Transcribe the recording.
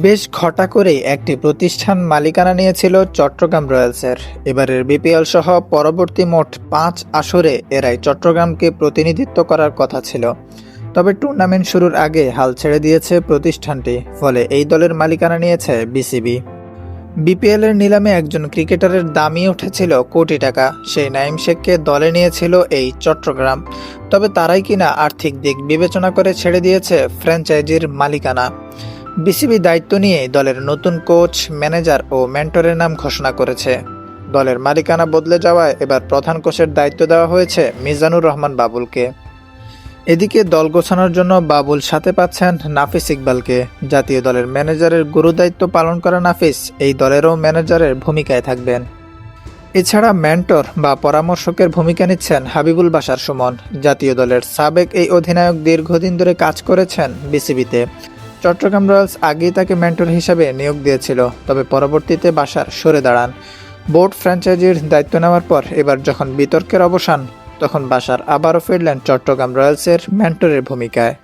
বেশ ঘটা করেই একটি প্রতিষ্ঠান মালিকানা নিয়েছিল চট্টগ্রাম রয়্যালসের। এবারের বিপিএল সহ পরবর্তী মোট পাঁচ আসরে এরাই চট্টগ্রামকে প্রতিনিধিত্ব করার কথা ছিল। তবে টুর্নামেন্ট শুরুর আগে হাল ছেড়ে দিয়েছে প্রতিষ্ঠানটি, ফলে এই দলের মালিকানা নিয়েছে বিসিবি। বিপিএল এর নিলামে একজন ক্রিকেটারের দামই উঠেছিল কোটি টাকা। সেই নাইম শেখকে দলে নিয়েছিল এই চট্টগ্রাম। তবে তারাই কিনা আর্থিক দিক বিবেচনা করে ছেড়ে দিয়েছে ফ্র্যাঞ্চাইজির মালিকানা। বিসিবি দায়িত্ব নিয়ে দলের নতুন কোচ, ম্যানেজার ও মেন্টরের নাম ঘোষণা করেছে। দলের মালিকানা বদলে যাওয়ায় এবার প্রধান কোচের দায়িত্ব দেওয়া হয়েছে মিজানুর রহমান বাবুলকে। এদিকে দল গোছানোর জন্য বাবুল সাথে পাচ্ছেন নাফিস ইকবালকে। জাতীয় দলের ম্যানেজারের গুরুদায়িত্ব পালন করা নাফিস এই দলেরও ম্যানেজারের ভূমিকায় থাকবেন। এছাড়া মেন্টর বা পরামর্শকের ভূমিকা নিচ্ছেন হাবিবুল বাসার সুমন। জাতীয় দলের সাবেক এই অধিনায়ক দীর্ঘদিন ধরে কাজ করেছেন বিসিবিতে। চট্টগ্রাম রয়্যালস আগেই তাকে মেন্টর হিসাবে নিয়োগ দিয়েছিল, তবে পরবর্তীতে বাসার সরে দাঁড়ান। বোর্ড ফ্র্যাঞ্চাইজির দায়িত্ব নেওয়ার পর এবার যখন বিতর্কের অবসান, তখন বাসার আবারও ফিরলেন চট্টগ্রাম রয়্যালসের মেন্টরের ভূমিকায়।